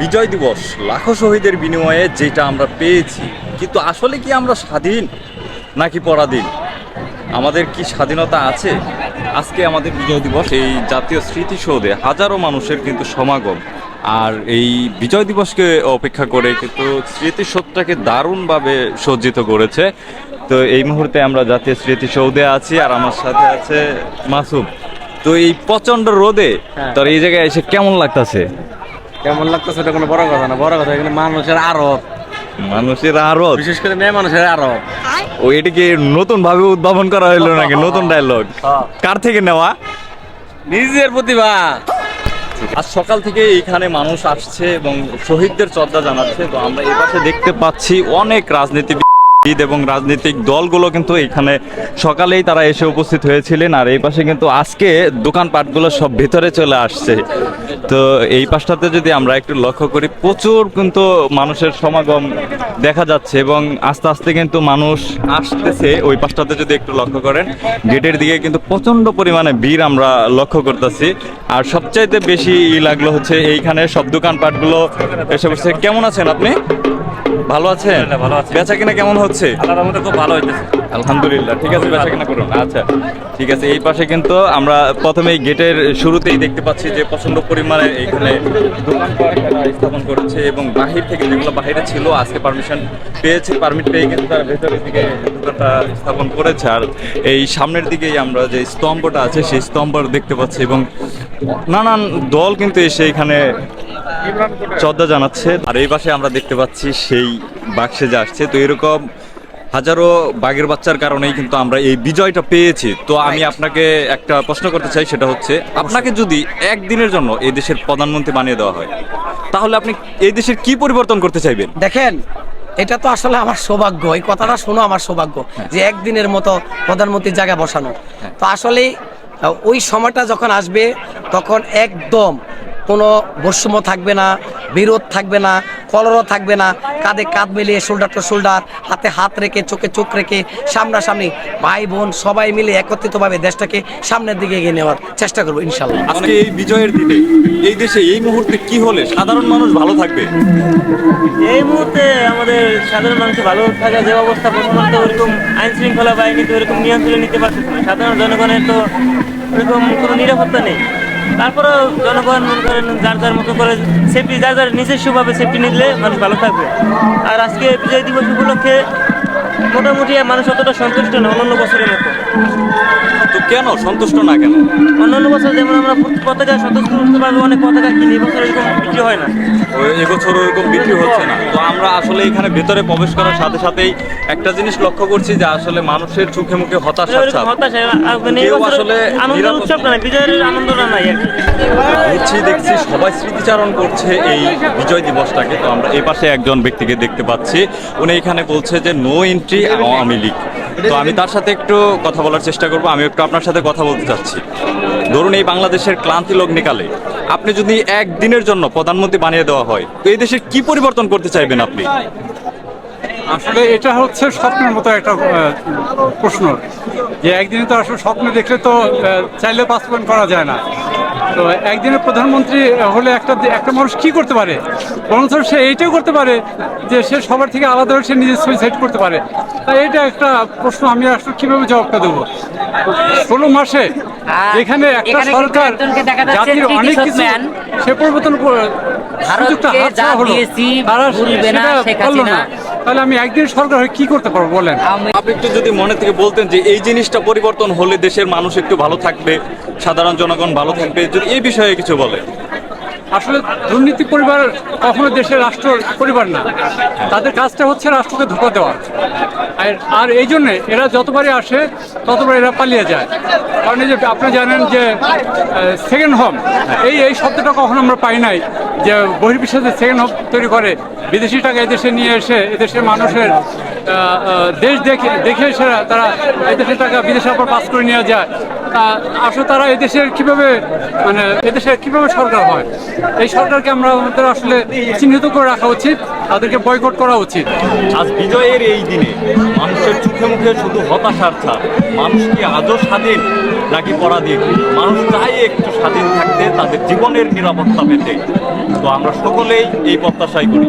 বিজয় দিবস লাখো শহীদের বিনিময়ে যেটা আমরা পেয়েছি কিন্তু আসলে কি আমরা স্বাধীন নাকি পরাধীন? আমাদের কি স্বাধীনতা আছে? আজকে আমাদের বিজয় দিবস এই জাতীয় স্মৃতিসৌধে হাজারো মানুষের কিন্তু সমাগম। আর এই বিজয় দিবসকে অপেক্ষা করে কিন্তু স্মৃতিসৌধটাকে দারুণভাবে সজ্জিত করেছে। তো এই মুহূর্তে আমরা জাতীয় স্মৃতিসৌধে আছি আর আমার সাথে আছে মাসুম। তো এই প্রচণ্ড রোদে হ্যাঁ। তোর এই জায়গায় এসে কেমন লাগতাছে? কেমন লাগতো এটা কোনো বড় কথা না? বড় কথা এখানে মানুষের আরব। মানুষের আরও বিশেষ করে মেয়ে মানুষের আরব। ও এটাকে নতুন ভাবে উদ্ভাবন করা হইল নাকি? নতুন ডায়লগ কার থেকে নেওয়া? নিজের প্রতিভা। আজ সকাল থেকে এখানে মানুষ আসছে এবং শহীদদের শ্রদ্ধা জানাচ্ছে। তো আমরা এই পাশে দেখতে পাচ্ছি অনেক রাজনীতিবিদ এবং রাজনৈতিক দলগুলো কিন্তু এখানে সকালেই তারা এসে উপস্থিত হয়েছিলেন আর এই পাশে কিন্তু আজকে দোকানপাটগুলো সব ভেতরে চলে আসছে। তো এই পাশটাতে যদি আমরা একটু লক্ষ্য করি, প্রচুর কিন্তু মানুষের সমাগম দেখা যাচ্ছে এবং আস্তে আস্তে কিন্তু মানুষ আসতেছে। ওই পাশটাতে যদি একটু লক্ষ্য করেন, গেটের দিকে কিন্তু প্রচণ্ড পরিমাণে ভিড় আমরা লক্ষ্য করতেছি। আর সবচাইতে বেশি ই লাগল হচ্ছে এইখানে সব দোকানপাটগুলো এসে বসছে। কেমন আছেন আপনি? ভালো আছেন? আলহামদুলিল্লাহ, ভালো আছি। বেচা কিনা কেমন হচ্ছে? আল্লাহর মধ্যে খুব ভালো হইতেছে। আলহামদুলিল্লাহ ঠিক আছে বেচা কিনা করুন। আচ্ছা ঠিক আছে এই পাশে কিন্তু আমরা প্রথমেই গেটের শুরুতেই দেখতে পাচ্ছি যে প্রচণ্ড পরিমাণে এখানে তারা স্থাপন করেছে এবং বাহির থেকে যেগুলো বাহিরে ছিল আজকে পারমিশন পেয়েছে পারমিট পেয়ে কিন্তু তারা ভেতরের দিকে দোকানটা স্থাপন করেছে। আর এই সামনের দিকেই আমরা যে স্তম্ভটা আছে সেই স্তম্ভ দেখতে পাচ্ছি এবং নানান দল কিন্তু এসে এখানে শ্রদ্ধা জানাচ্ছে। আর এই পাশে আমরা দেখতে পাচ্ছি সেই বাক্সে যে আসছে। তো এরকম হাজারো বাঘের বাচ্চার কারণেই কিন্তু আমরা এই বিজয়টা পেয়েছি। তো আমি আপনাকে একটা প্রশ্ন করতে চাই সেটা হচ্ছে আপনাকে যদি একদিনের জন্য এই দেশের প্রধানমন্ত্রী বানিয়ে দেওয়া হয় তাহলে আপনি এই দেশের কি পরিবর্তন করতে চাইবেন? দেখেন এটা তো আসলে আমার সৌভাগ্য। এই কথাটা শোনো আমার সৌভাগ্য যে একদিনের মতো প্রধানমন্ত্রীর জায়গায় বসানো। তো আসলে ওই সময়টা যখন আসবে তখন একদম কোনো বৈষম্য থাকবে না বিরোধ থাকবে না কলরও থাকবে না। কাঁধে কাঁধ মিলিয়ে শোল্ডার টু শোল্ডার হাতে হাত রেখে চোখে চোখ রেখে সামনাসামনি ভাই বোন সবাই মিলে একত্রিতভাবে দেশটাকে সামনের দিকে এগিয়ে নেওয়ার চেষ্টা করব ইনশাল্লাহ আজকে এই বিজয়ের দিনে এই দেশে এই মুহূর্তে কি হলে সাধারণ মানুষ ভালো থাকবে? এই মুহূর্তে আমাদের সাধারণ মানুষের ভালো থাকা যে অবস্থা প্রথমত ওরকম আইন শৃঙ্খলা বাহিনী তো ওরকম নিয়ন্ত্রণে নিতে পারতেছে না। সাধারণ জনগণের তো ওরকম কোনো নিরাপত্তা নেই। তারপরেও জনগণ মনে করেন যার যার মতো করে সেফটি যার যার নিজস্বভাবে সেফটি নিলে মানুষ ভালো থাকবে। আর আজকে বিজয় দিবস উপলক্ষে মোটামুটি মানুষ অতটা সন্তুষ্ট না অন্যান্য বছরের মতো। তো কেন? সন্তুষ্ট না কেন? অন্যান্য বছর যেমন আমরা পতাকা স্বতঃস্ফূর্তভাবে অনেক পতাকা কিনি এবছর এরকম বিক্রি হয় না। এবছর ওরকম বিক্রি হচ্ছে না। তো আমরা আসলে এখানে ভেতরে প্রবেশ করার সাথে সাথেই একটা জিনিস লক্ষ্য করছি যে আসলে মানুষের চোখে মুখে হতাশা মানে আসলে নাই আর দেখছি সবাই স্মৃতিচারণ করছে এই বিজয় দিবসটাকে। তো আমরা এই পাশে একজন ব্যক্তিকে দেখতে পাচ্ছি। উনি এখানে বলছে যে নো এন্ট্রি আওয়ামী লীগ। তো আমি তার সাথে একটু কথা বলার চেষ্টা করব আমি একটু আপনার সাথে কথা বলতে চাচ্ছি। ধরুন এই বাংলাদেশের ক্লান্তি লগ্নিকালে আপনি যদি একদিনের জন্য প্রধানমন্ত্রী বানিয়ে দেওয়া হয়, তো এই দেশের কি পরিবর্তন করতে চাইবেন আপনি? আসলে এটা হচ্ছে স্বপ্নের মতো একটা প্রশ্ন। যে একদিনে তো আসলে স্বপ্ন দেখলে তো চাইলে বাস্তবায়ন করা যায় না। তো একদিনের প্রধানমন্ত্রী হলে একটা একটা মানুষ কি করতে পারে? বরঞ্চ সে এইটাও করতে পারে যে সে সবার থেকে আলাদা হয়ে সে নিজের সুইসাইড করতে পারে। তাই এটা একটা প্রশ্ন আমি আসলে কীভাবে জবাবটা দেবো? ষোলো মাসে এখানে একটা সরকার জাতির অনেক কিছু সে পরিবর্তন করে- ভারতকে যা দিয়েছি ভুলবে না শেখ হাসিনা। তাহলে আমি একদিন সরকার হয়ে কি করতে পারব বলেন? আপনি একটু যদি মনে থেকে বলতেন যে এই জিনিসটা পরিবর্তন হলে দেশের মানুষ একটু ভালো থাকবে সাধারণ জনগণ ভালো থাকবে যদি এই বিষয়ে কিছু বলে। আসলে দুর্নীতি পরিবার কখনো দেশের রাষ্ট্র পরিবার না। তাদের কাজটা হচ্ছে রাষ্ট্রকে ধোকা দেওয়া। আর আর এই জন্যে এরা যতবারই আসে, ততবার এরা পালিয়ে যায়। কারণ এই যে আপনি জানেন যে সেকেন্ড হোম এই এই শব্দটা কখনো আমরা পাই নাই যে বহির্বিশ্বে যে সেকেন্ড হোম তৈরি করে। বিদেশি টাকা এদেশে নিয়ে এসে, এদেশের মানুষের দেশ দেখে দেখে এসে তারা এদেশের টাকা বিদেশে আবার পাস করে নিয়ে যায়। আহ, আসলে তারা এদেশের কীভাবে মানে এদেশের কীভাবে সরকার হয়? এই সরকারকে আমরা আমাদের আসলে চিহ্নিত করে রাখা উচিত তাদেরকে বয়কট করা উচিত। আজ বিজয়ের এই দিনে মানুষের চোখে মুখে শুধু হতাশার ছাপ। মানুষ কি আজও স্বাধীন নাকি পরাধীন? মানুষ চায় একটু স্বাধীন থাকতে তাদের জীবনের নিরাপত্তা পেতে। তো আমরা সকলেই এই প্রত্যাশাই করি।